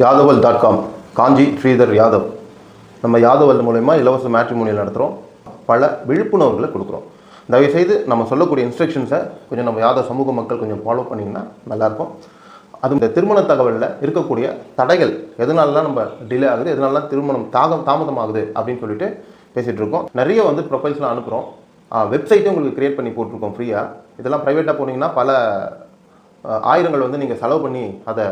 Yadaval dot com Kanchi Sridhar Yadav. நம்ம யாதவல் மூலயமா இலவச மேட்ரிமோனியல் நடத்துகிறோம் பல விழிப்புணர்வுகளை கொடுக்குறோம். தயவுசெய்து நம்ம சொல்லக்கூடிய இன்ஸ்ட்ரக்ஷன்ஸை கொஞ்சம் நம்ம யாதவ சமூக மக்கள் கொஞ்சம் ஃபாலோ பண்ணிங்கன்னா நல்லாயிருக்கும். அது இந்த திருமண தகவலில் இருக்கக்கூடிய தடைகள் எதனாலலாம் நம்ம டிலே ஆகுது எதனாலலாம் திருமணம் தாகம் தாமதமாகுது அப்படின்னு சொல்லிட்டு பேசிகிட்டு இருக்கோம் நிறைய வந்து ப்ரொஃபைல்ஸ்லாம் அனுப்புகிறோம் வெப்சைட்டும் உங்களுக்கு க்ரியேட் பண்ணி போட்டிருக்கோம் ஃப்ரீயாக இதெல்லாம் ப்ரைவேட்டாக போனீங்கன்னா பல ஆயிரங்கள் வந்து நீங்கள் செலவு பண்ணி அதை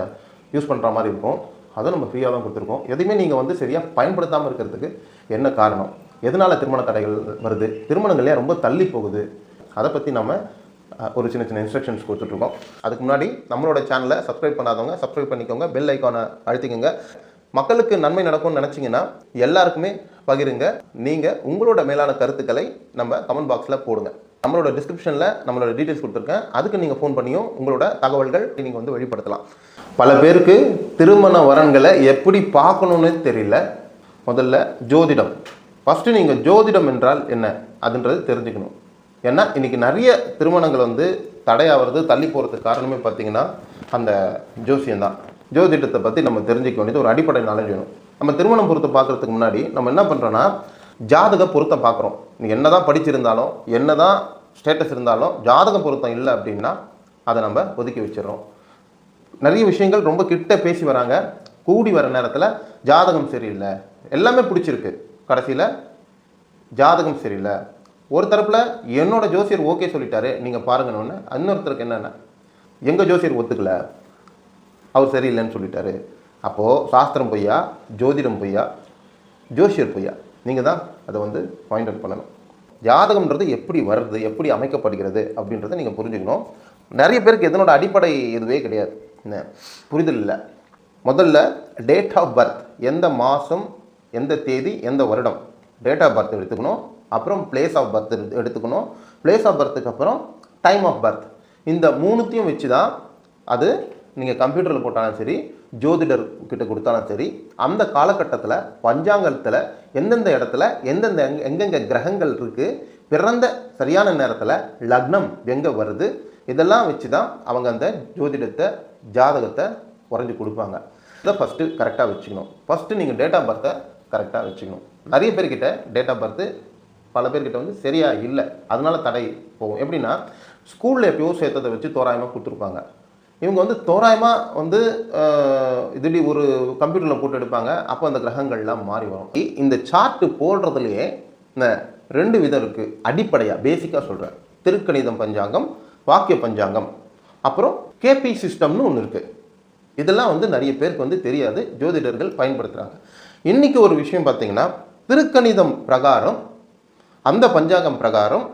யூஸ் பண்ணுற மாதிரி இருக்கும். அதை நம்ம ஃப்ரீயாக தான் கொடுத்துருக்கோம். எதையுமே நீங்கள் வந்து சரியாக பயன்படுத்தாமல் இருக்கிறதுக்கு என்ன காரணம்? எதனால் திருமண தடைகள் வருது? திருமணங்கள் ஏன் ரொம்ப தள்ளி போகுது. அதை பற்றி நம்ம ஒரு சின்ன சின்ன இன்ஸ்ட்ரக்ஷன்ஸ் கொடுத்துட்ருக்கோம். அதுக்கு முன்னாடி நம்மளோட சேனலை சப்ஸ்கிரைப் பண்ணாதவங்க சப்ஸ்கிரைப் பண்ணிக்கோங்க. பெல் ஐக்கானை அழுத்திக்கோங்க. மக்களுக்கு நன்மை நடக்கும்னு நினச்சிங்கன்னா எல்லாருக்குமே பகிருங்க. நீங்கள் உங்களோட மேலான கருத்துக்களை நம்ம கமெண்ட் பாக்ஸில் போடுங்க. நம்மளோட டிஸ்கிரிப்ஷனில் நம்மளோட டீட்டெயில்ஸ் கொடுத்துருக்கேன். அதுக்கு நீங்கள் ஃபோன் பண்ணியும் உங்களோட தகவல்கள் நீங்கள் வந்து வெளிப்படுத்தலாம். பல பேருக்கு திருமண வரன்களை எப்படி பார்க்கணுன்னு தெரியல. முதல்ல ஜோதிடம். ஃபஸ்ட்டு நீங்கள் ஜோதிடம் என்றால் என்ன? அதுன்றது தெரிஞ்சுக்கணும். ஏன்னா இன்றைக்கி நிறைய திருமணங்கள் வந்து தடையாகிறது தள்ளி போகிறதுக்கு காரணமே பார்த்திங்கன்னா அந்த ஜோசியம்தான் ஜோதிடத்தை பற்றி நம்ம தெரிஞ்சுக்க வேண்டியது ஒரு அடிப்படை நாலேஜ் வேணும். நம்ம திருமணம் பொருத்தம் பார்க்குறதுக்கு முன்னாடி நம்ம என்ன பண்ணுறோன்னா ஜாதக பொருத்தம் பார்க்குறோம். நீ என்ன தான் படிச்சிருந்தாலும் என்ன தான் ஸ்டேட்டஸ் இருந்தாலும் ஜாதக பொருத்தம் இல்லை அப்படின்னா அதை நம்ம ஒதுக்கி வச்சிடுறோம். நிறைய விஷயங்கள் ரொம்ப கிட்ட பேசி வராங்க. கூடி வர நேரத்தில் ஜாதகம் சரியில்லை. எல்லாமே பிடிச்சிருக்கு. கடைசியில் ஜாதகம் சரியில்லை. ஒரு தரப்பில் என்னோடய ஜோசியர் ஓகே சொல்லிட்டாரு. நீங்கள் பாருங்கன்னு இன்னொருத்தருக்கு என்னென்ன எங்கள் ஜோசியர் ஒத்துக்கல. அவர் சரியில்லைன்னு சொல்லிட்டாரு. அப்போது சாஸ்திரம் பொய்யா ஜோதிடம் பொய்யா ஜோசியர் பொய்யா? நீங்கள் தான் அதை வந்து பாயிண்ட் அவுட் பண்ணணும். ஜாதகம்ன்றது எப்படி வருது எப்படி அமைக்கப்படுகிறது அப்படின்றத நீங்கள் புரிஞ்சுக்கணும். நிறைய பேருக்கு இதனோட அடிப்படை இதுவே கிடையாது. புரிதல் இல்லை முதல்ல டேட் ஆஃப் பர்த் எந்த மாதம் எந்த தேதி எந்த வருடம். டேட் ஆஃப் பர்த் எடுத்துக்கணும். அப்புறம் பிளேஸ் ஆஃப் பர்த் எடுத்துக்கணும். பிளேஸ் ஆஃப் பர்த்துக்கு அப்புறம் டைம் ஆஃப் பர்த் இந்த மூணுத்தையும் வச்சு தான் அது நீங்கள் கம்ப்யூட்டரில் போட்டாலும் சரி ஜோதிடர் கிட்ட கொடுத்தாலும் சரி அந்த காலகட்டத்தில் பஞ்சாங்கத்தில் எந்தெந்த இடத்துல எந்தெந்த எங்கெங்கே கிரகங்கள் இருக்குது பிறந்த சரியான நேரத்தில் லக்னம் எங்கே வருது இதெல்லாம் வச்சு தான் அவங்க அந்த ஜோதிடத்தை ஜாதகத்தை குறைஞ்சி கொடுப்பாங்க. இதை ஃபஸ்ட்டு கரெக்டாக வச்சுக்கணும். ஃபஸ்ட்டு நீங்கள் டேட் ஆஃப் பர்த்தை கரெக்டாக வச்சுக்கணும். நிறைய பேர்கிட்ட டேட் ஆஃப் பர்த்து பல பேர்கிட்ட வந்து சரியாக இல்லை. அதனால தடை போகும். எப்படின்னா ஸ்கூலில் எப்பயோ சேர்த்ததை வச்சு தோராயமாக கொடுத்துருப்பாங்க. இவங்க வந்து தோராயமாக வந்து இதுடி ஒரு கம்ப்யூட்டரில் போட்டு எடுப்பாங்க. அப்போ அந்த கிரகங்கள்லாம் மாறி வரும். இந்த சார்ட்டு போடுறதுலையே இந்த ரெண்டு விதம் இருக்குது அடிப்படையாக பேசிக்காக சொல்கிறேன் திருக்கணிதம் பஞ்சாங்கம் வாக்கிய பஞ்சாங்கம். அப்புறம் கேபி சிஸ்டம்னு ஒன்று இருக்குது இதெல்லாம் வந்து நிறைய பேருக்கு வந்து தெரியாது. ஜோதிடர்கள் பயன்படுத்துகிறாங்க இன்றைக்கி ஒரு விஷயம் பார்த்தீங்கன்னா திருக்கணிதம் பிரகாரம் அந்த பஞ்சாங்கம் பிரகாரம்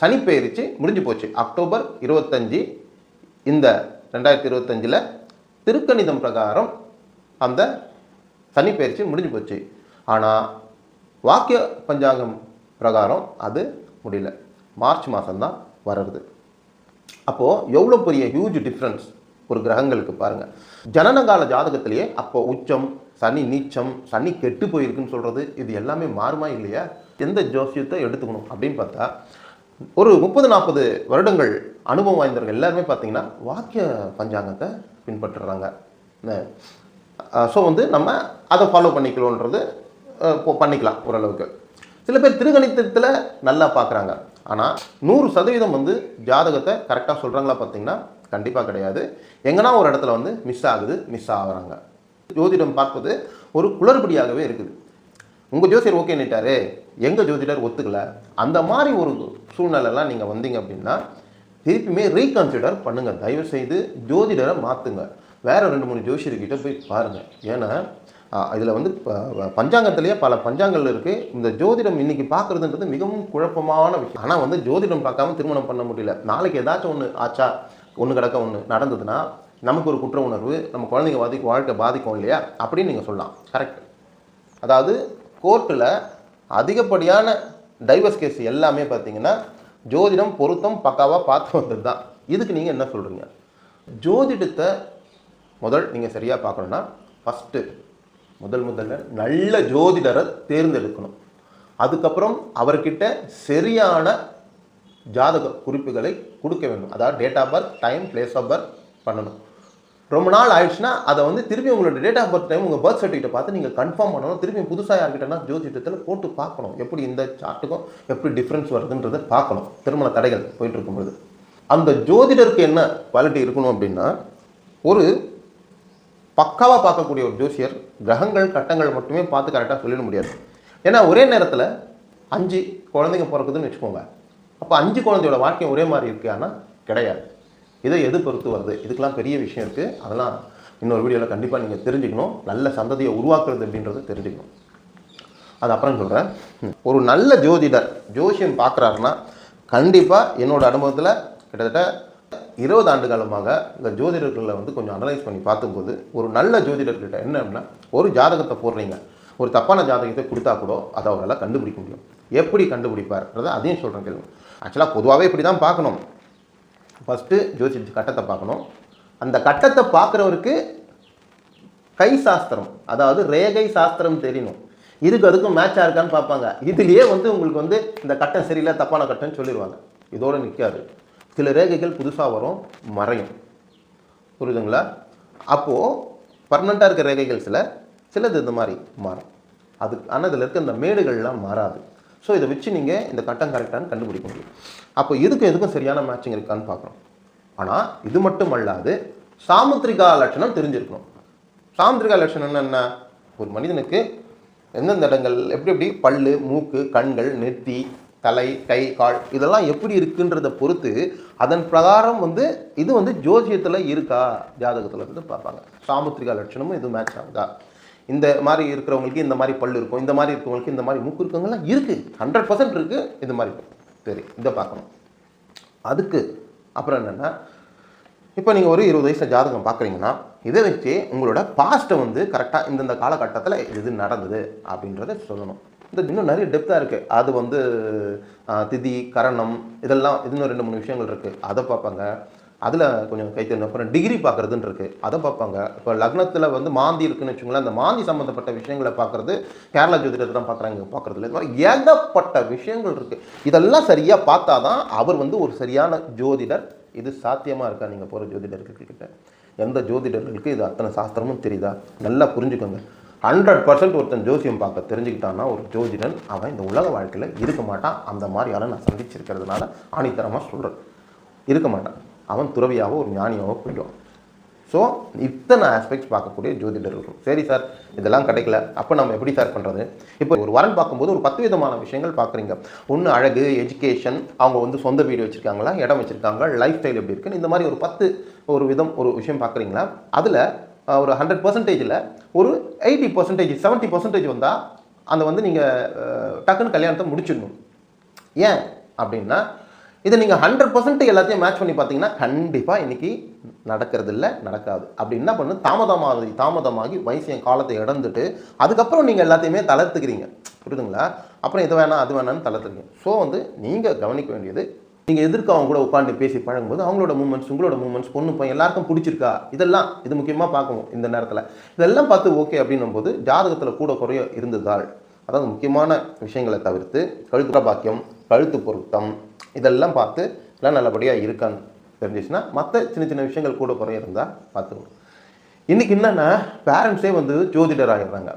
சனிப்பெயர்ச்சி முடிஞ்சு போச்சு. அக்டோபர் இருபத்தஞ்சி இந்த ரெண்டாயிரத்தி இருபத்தஞ்சில் திருக்கணிதம் பிரகாரம் அந்த சனிப்பெயர்ச்சி முடிஞ்சு போச்சு. ஆனால் வாக்கிய பஞ்சாங்கம் பிரகாரம் அது முடியல. மார்ச் மாதம்தான் வர்றது. அப்போது எவ்வளோ பெரிய ஹியூஜ் டிஃப்ரென்ஸ் ஒரு கிரகங்களுக்கு பாருங்கள் ஜனனகால ஜாதகத்திலேயே அப்போ உச்சம் சனி நீச்சம் சனி கெட்டு போயிருக்குன்னு சொல்கிறது இது எல்லாமே மாறுமா இல்லையா? எந்த ஜோசியத்தை எடுத்துக்கணும் அப்படின்னு பார்த்தா ஒரு முப்பது நாற்பது வருடங்கள் அனுபவம் வாய்ந்தவர்கள் எல்லாருமே பார்த்தீங்கன்னா வாக்கிய பஞ்சாங்கத்தை பின்பற்றுறாங்க. ஸோ வந்து நம்ம அதை ஃபாலோ பண்ணிக்கலான்றது பண்ணிக்கலாம் ஓரளவுக்கு. சில பேர் திருகணித்தத்தில் நல்லா பார்க்குறாங்க. ஆனால் நூறு சதவீதம் வந்து ஜாதகத்தை கரெக்டாக சொல்கிறாங்களா பார்த்தீங்கன்னா கண்டிப்பாக கிடையாது. எங்கன்னா ஒரு இடத்துல வந்து மிஸ் ஆகுது மிஸ் ஆகுறாங்க. ஜோதிடம் பார்ப்பது ஒரு குளறுபடியாகவே இருக்குது. உங்கள் ஜோசியர் ஓகே நிட்டாரு. எங்கள் ஜோதிடர் ஒத்துக்கல. அந்த மாதிரி ஒரு சூழ்நிலைலாம் நீங்கள் வந்தீங்க அப்படின்னா திருப்பியுமே ரீகன்சிடர் பண்ணுங்கள் தயவுசெய்து ஜோதிடரை மாற்றுங்க வேறு ரெண்டு மூணு ஜோசியர்கிட்ட போய் பாருங்கள் ஏன்னா இதில் வந்து பஞ்சாங்கத்திலேயே பல பஞ்சாங்கங்கள் இருக்குது இந்த ஜோதிடம் இன்னைக்கு பார்க்குறதுன்றது மிகவும் குழப்பமான விஷயம். ஆனால் வந்து ஜோதிடம் பார்க்காம திருமணம் பண்ண முடியல. நாளைக்கு ஏதாச்சும் ஒன்று ஆச்சா ஒன்று கிடக்க ஒன்று நடந்ததுன்னா நமக்கு ஒரு குற்ற உணர்வு நம்ம குழந்தைங்க பாதிக்கும் வாழ்க்கை பாதிக்கும் இல்லையா? அப்படின்னு நீங்கள் சொல்லலாம். கரெக்ட் அதாவது கோர்ட்டில் அதிகப்படியான டைவர்ஸ் கேஸ் எல்லாமே பார்த்தீங்கன்னா ஜோதிடம் பொருத்தம் பக்காவாக பார்த்து வந்தது தான் இதுக்கு நீங்கள் என்ன சொல்கிறீங்க ஜோதிடத்தை முதல் நீங்கள் சரியாக பார்க்கணுன்னா ஃபஸ்ட்டு முதல் முதல்ல நல்ல ஜோதிடரை தேர்ந்தெடுக்கணும். அதுக்கப்புறம் அவர்கிட்ட சரியான ஜாதக குறிப்புகளை கொடுக்க வேண்டும். அதாவது date of birth time place of birth பண்ணணும். ரொம்ப நாள் ஆயிடுச்சுன்னா அதை வந்து திருப்பி உங்களோட டேட் ஆஃப் பர்த் டைம் உங்கள் பர்த் சர்டிஃபிகேட்டை பார்த்து நீங்கள் கன்ஃபார்ம் பண்ணணும். திருப்பி புதுசாக யார்கிட்டனா ஜோதிடத்தில் போட்டு பார்க்கணும். எப்படி இந்த சார்ட்டுக்கும் எப்படி டிஃப்ரென்ஸ் வருதுன்றதை பார்க்கணும். திருமண தடைகள் போயிட்டு இருக்கும்போது அந்த ஜோதிடருக்கு என்ன குவாலிட்டி இருக்கணும் அப்படின்னா ஒரு பக்காவாக பார்க்கக்கூடிய ஒரு ஜோசியர் கிரகங்கள் கட்டங்கள் மட்டுமே பார்த்து கரெக்டாக சொல்லிட முடியாது. ஏன்னா ஒரே நேரத்தில் அஞ்சு குழந்தைங்க பிறக்குதுன்னு வச்சுக்கோங்க. அப்போ அஞ்சு குழந்தையோட வாழ்க்கை ஒரே மாதிரி இருக்கான்னா கிடையாது. இதை எது பொறுத்து வருது? இதுக்கெல்லாம் பெரிய விஷயம் இருக்குது அதெல்லாம் இன்னொரு வீடியோவில் கண்டிப்பாக நீங்கள் தெரிஞ்சுக்கணும். நல்ல சந்ததியை உருவாக்குறது அப்படின்றத தெரிஞ்சுக்கணும். அது அப்புறம் சொல்கிறேன் ஒரு நல்ல ஜோதிடர் ஜோசியம் பார்க்குறாருன்னா கண்டிப்பாக என்னோடய அனுபவத்தில் கிட்டத்தட்ட இருபது ஆண்டு காலமாக இந்த ஜோதிடர்களை வந்து கொஞ்சம் அனலைஸ் பண்ணி பார்த்தும்போது ஒரு நல்ல ஜோதிடர்கிட்ட என்ன அப்படின்னா ஒரு ஜாதகத்தை போடுறீங்க. ஒரு தப்பான ஜாதகத்தை கொடுத்தா கூட அதை அவரால் கண்டுபிடிக்க முடியும். எப்படி கண்டுபிடிப்பார்ன்றதை அதையும் சொல்கிறேன் கேள்வி ஆக்சுவலாக பொதுவாகவே இப்படி தான் பார்க்கணும். ஃபஸ்ட்டு ஜோதிட கட்டத்தை பார்க்கணும். அந்த கட்டத்தை பார்க்குறவருக்கு கை சாஸ்திரம் அதாவது ரேகை சாஸ்திரம் தெரியணும். இதுக்கு அதுக்கும் மேட்சாக இருக்கான்னு பார்ப்பாங்க. இதுலேயே வந்து உங்களுக்கு வந்து இந்த கட்டம் சரியில்லை தப்பான கட்டம்னு சொல்லிடுவாங்க. இதோடு நிற்காது சில ரேகைகள் புதுசாக வரும் மறையும். புரியுதுங்களா? அப்போது பர்மனெண்ட்டாக இருக்க ரேகைகள் சில சிலது இந்த மாதிரி மாறும். அது ஆனால் இதில் இருக்க இந்த மேடுகள்லாம் மாறாது. ஸோ இதை வச்சு நீங்கள் இந்த கட்டம் கரெக்டானு கண்டுபிடிக்க முடியும். அப்போ இதுக்கும் எதுக்கும் சரியான மேட்சிங் இருக்கான்னு பார்க்குறோம். ஆனால் இது மட்டும் அல்லாது சாமுத்திரிகா லட்சணம் தெரிஞ்சிருக்கணும். சாமுத்திரிகா லட்சணம் என்ன ஒரு மனிதனுக்கு எந்தெந்த இடங்கள் எப்படி எப்படி? பல்லு மூக்கு கண்கள் நெத்தி தலை கை கால் இதெல்லாம் எப்படி இருக்குன்றதை பொறுத்து அதன் பிரகாரம் வந்து இது வந்து ஜோசியத்தில் இருக்கா? ஜாதகத்தில் இருந்து பார்ப்பாங்க. சாமுத்திரிகா லட்சணமும் இது மேட்ச் ஆகுதா? இந்த மாதிரி இருக்கிறவங்களுக்கு இந்த மாதிரி பல்லு இருக்கும். இந்த மாதிரி இருக்கிறவங்களுக்கு இந்த மாதிரி மூக்கு இருக்கவங்கலாம் இருக்குது ஹண்ட்ரட் பர்சன்ட் இருக்குது இந்த மாதிரி இருக்கும் சரி இதை பார்க்கணும். அதுக்கு அப்புறம் என்னென்னா இப்போ நீங்கள் ஒரு இருபது வயசு ஜாதகம் பார்க்குறீங்கன்னா இதை வச்சு உங்களோட பாஸ்ட்டை வந்து கரெக்டாக இந்தந்த காலகட்டத்தில் இது நடந்தது அப்படின்றத சொல்லணும். இந்த இன்னும் நிறைய டெப்த்தாக இருக்குது அது வந்து திதி கரணம் இதெல்லாம் இன்னும் ரெண்டு மூணு விஷயங்கள் இருக்குது அதை பார்ப்பாங்க. அதில் கொஞ்சம் கைத்தறின அப்புறம் டிகிரி பார்க்குறதுன்னு இருக்குது அதை பார்ப்பாங்க. இப்போ லக்னத்தில் வந்து மாந்தி இருக்குன்னு வச்சுங்களேன் அந்த மாந்தி சம்மந்தப்பட்ட விஷயங்களை பார்க்குறது கேரளா ஜோதிடத்தை தான் பார்க்குறாங்க பார்க்குறதுல. இது மாதிரி ஏகப்பட்ட விஷயங்கள் இருக்குது இதெல்லாம் சரியாக பார்த்தா தான் அவர் வந்து ஒரு சரியான ஜோதிடர். இது சாத்தியமாக இருக்கா? நீங்கள் போகிற ஜோதிடர்கள்கிட்ட எந்த ஜோதிடர்களுக்கு இது அத்தனை சாஸ்திரமும் தெரியுதா? நல்லா புரிஞ்சுக்கோங்க. ஹண்ட்ரட் பர்சன்ட் ஒருத்தன் ஜோசியம் பார்க்க தெரிஞ்சுக்கிட்டான்னா ஒரு ஜோதிடன் அவன் இந்த உலக வாழ்க்கையில் இருக்க மாட்டான். அந்த மாதிரி ஆளை நான் சந்திச்சிருக்கிறதுனால ஆணித்தரமாக சொல்கிறேன் இருக்க மாட்டான். அவன் துறவியாகவோ ஒரு ஞானியாகவோ போயிடுவான் ஸோ இத்தனை ஆஸ்பெக்ட்ஸ் பார்க்கக்கூடிய ஜோதிடர் இருக்கும். சரி சார் இதெல்லாம் கிடைக்கல. அப்போ நம்ம எப்படி சார் பண்ணுறது இப்போ ஒரு வரன் பார்க்கும்போது ஒரு பத்து விதமான விஷயங்கள் பார்க்குறீங்க. ஒன்று அழகு எஜுகேஷன் அவங்க வந்து சொந்த வீடு வச்சுருக்காங்களா இடம் வச்சுருக்காங்க லைஃப் ஸ்டைல் எப்படி இருக்குன்னு இந்த மாதிரி ஒரு பத்து ஒரு விதம் ஒரு விஷயம் பார்க்குறீங்களா? அதில் ஒரு ஹண்ட்ரட் பர்சன்டேஜில் ஒரு எயிட்டி பர்சன்டேஜ் செவன்ட்டி பர்சன்டேஜ் வந்தால் அந்த வந்து நீங்கள் டக்குன்னு கல்யாணத்தை முடிச்சிடணும். ஏன் அப்படின்னா இதை நீங்கள் ஹண்ட்ரட் பர்சன்ட் எல்லாத்தையும் மேட்ச் பண்ணி பார்த்தீங்கன்னா கண்டிப்பாக இன்றைக்கி நடக்கிறது இல்லை நடக்காது. அப்படி என்ன பண்ணு தாமதமாகி தாமதமாகி வயசியம் காலத்தை இழந்துட்டு அதுக்கப்புறம் நீங்கள் எல்லாத்தையுமே தளர்த்துக்கிறீங்க. புரியுதுங்களா? அப்புறம் இது வேணாம் அது வேணாம்னு தளர்த்துக்கிறீங்க ஸோ வந்து நீங்கள் கவனிக்க வேண்டியது நீங்கள் எதிர்க்க அவங்க கூட உட்காந்து பேசி பழகும்போது அவங்களோட மூமெண்ட்ஸ் உங்களோட மூமெண்ட்ஸ் பொண்ணு பையன் எல்லாருக்கும் பிடிச்சிருக்கா? இதெல்லாம் இது முக்கியமாக பார்க்கணும் இந்த நேரத்தில். இதெல்லாம் பார்த்து ஓகே அப்படின்னும் போது ஜாதகத்தில் கூட குறைய இருந்ததால் அதாவது முக்கியமான விஷயங்களை தவிர்த்து கழுத்துற பாக்கியம் கழுத்து பொருத்தம் இதெல்லாம் பார்த்து எல்லாம் நல்லபடியாக இருக்கான்னு தெரிஞ்சிச்சுன்னா மற்ற சின்ன சின்ன விஷயங்கள் கூட குறைய இருந்தால் பார்த்துக்கணும். இன்றைக்கி என்னென்னா பேரண்ட்ஸே வந்து ஜோதிடர் ஆகிடுறாங்க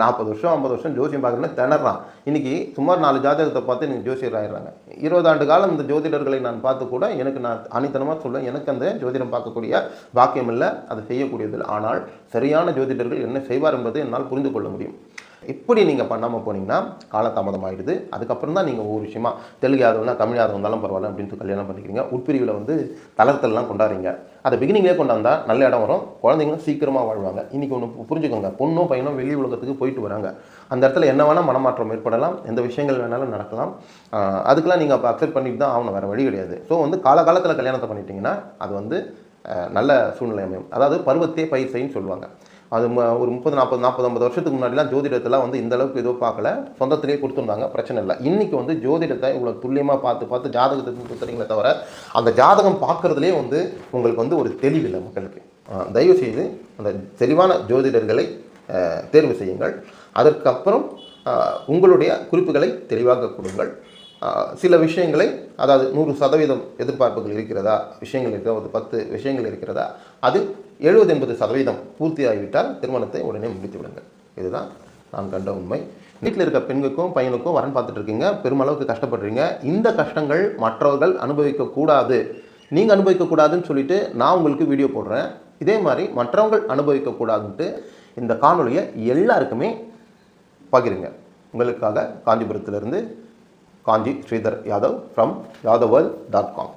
நாற்பது வருஷம் ஐம்பது வருஷம் ஜோசியம் பார்க்குறேன்னு திணறான். இன்றைக்கி சுமார் நாலு ஜாதகத்தை பார்த்து நீங்கள் ஜோசியர் ஆகிடுறாங்க இருபது ஆண்டு காலம் இந்த ஜோதிடர்களை நான் பார்த்து கூட எனக்கு நான் அனித்தனமாக சொல்லுவேன் எனக்கு அந்த ஜோதிடம் பார்க்கக்கூடிய பாக்கியம் இல்லை அதை செய்யக்கூடியதில்லை. ஆனால் சரியான ஜோதிடர்கள் என்ன செய்வார் என்பதை என்னால் புரிந்து கொள்ள முடியும். இப்படி நீங்கள் பண்ணாமல் போனீங்கன்னா காலதாமதம் ஆகிடுது அதுக்கப்புறம் தான் நீங்கள் ஒவ்வொரு விஷயமா தெலுங்கு யாதவனா தமிழ் யாதவம் இருந்தாலும் பரவாயில்ல அப்படின்ட்டு கல்யாணம் பண்ணிக்கிறீங்க. உட்பிரிவில் வந்து தளர்த்தல்லாம் கொண்டாடுறீங்க. அதை பிகினிங்லேயே கொண்டாந்தால் நல்ல இடம் வரும். குழந்தைங்களும் சீக்கிரமாக வாழ்வாங்க. இன்றைக்கி ஒன்று புரிஞ்சுக்கோங்க. பொண்ணும் பையனும் வெளி உலகத்துக்கு போயிட்டு வராங்க. அந்த இடத்துல என்ன வேணால் மனமாற்றம் ஏற்படலாம். எந்த விஷயங்கள் வேணாலும் நடக்கலாம். அதுக்கெலாம் அதுக்கெல்லாம் நீங்கள் அப்போ அக்செப்ட் பண்ணிட்டு தான் ஆகணும். வேறு வழி கிடையாது. ஸோ வந்து காலகாலத்தில் கல்யாணத்தை பண்ணிட்டீங்கன்னா அது வந்து நல்ல சூழ்நிலை அமையும். அதாவது பருவத்தே பயிர் செய்யும் சொல்லுவாங்க. அது ஒரு முப்பது நாற்பது நாற்பது ஐம்பது வருஷத்துக்கு முன்னாடிலாம் ஜோதிடத்தெல்லாம் வந்து இந்த அளவுக்கு எதுவும் பார்க்கல. சொந்தத்திலேயே கொடுத்துருந்தாங்க பிரச்சனை இல்லை. இன்றைக்கி வந்து ஜோதிடத்தை இவ்வளோ துல்லியமாக பார்த்து பார்த்து ஜாதகத்தை கொடுத்துறீங்களே தவிர அந்த ஜாதகம் பார்க்குறதுலேயே வந்து உங்களுக்கு வந்து ஒரு தெளிவில்லை மக்களுக்கு. தயவுசெய்து தயவு செய்து அந்த தெளிவான ஜோதிடர்களை தேர்வு செய்யுங்கள். அதற்கப்புறம் உங்களுடைய குறிப்புகளை தெளிவாக கொடுங்கள். சில விஷயங்களை அதாவது நூறு சதவீதம் எதிர்பார்ப்புகள் இருக்கிறதா? விஷயங்கள் இருக்கிறதா? ஒரு பத்து விஷயங்கள் இருக்கிறதா? அது எழுபது எண்பது சதவீதம் பூர்த்தியாகிவிட்டால் திருமணத்தை உடனே முடித்து விடுங்கள். இதுதான் நான் கண்ட உண்மை. வீட்டில் இருக்க பெண்ணுக்கும் பையனுக்கும் வரன் பார்த்துட்டு இருக்கீங்க. பெருமளவுக்கு கஷ்டப்படுறீங்க. இந்த கஷ்டங்கள் மற்றவர்கள் அனுபவிக்கக்கூடாது நீங்கள் அனுபவிக்கக்கூடாதுன்னு சொல்லிட்டு நான் உங்களுக்கு வீடியோ போடுறேன். இதே மாதிரி மற்றவங்கள் அனுபவிக்கக்கூடாதுன்ட்டு இந்த காணொலியை எல்லாருக்குமே பகிருங்க. உங்களுக்காக காஞ்சிபுரத்திலிருந்து Kanchi Sridhar Yadav from Yadav dot com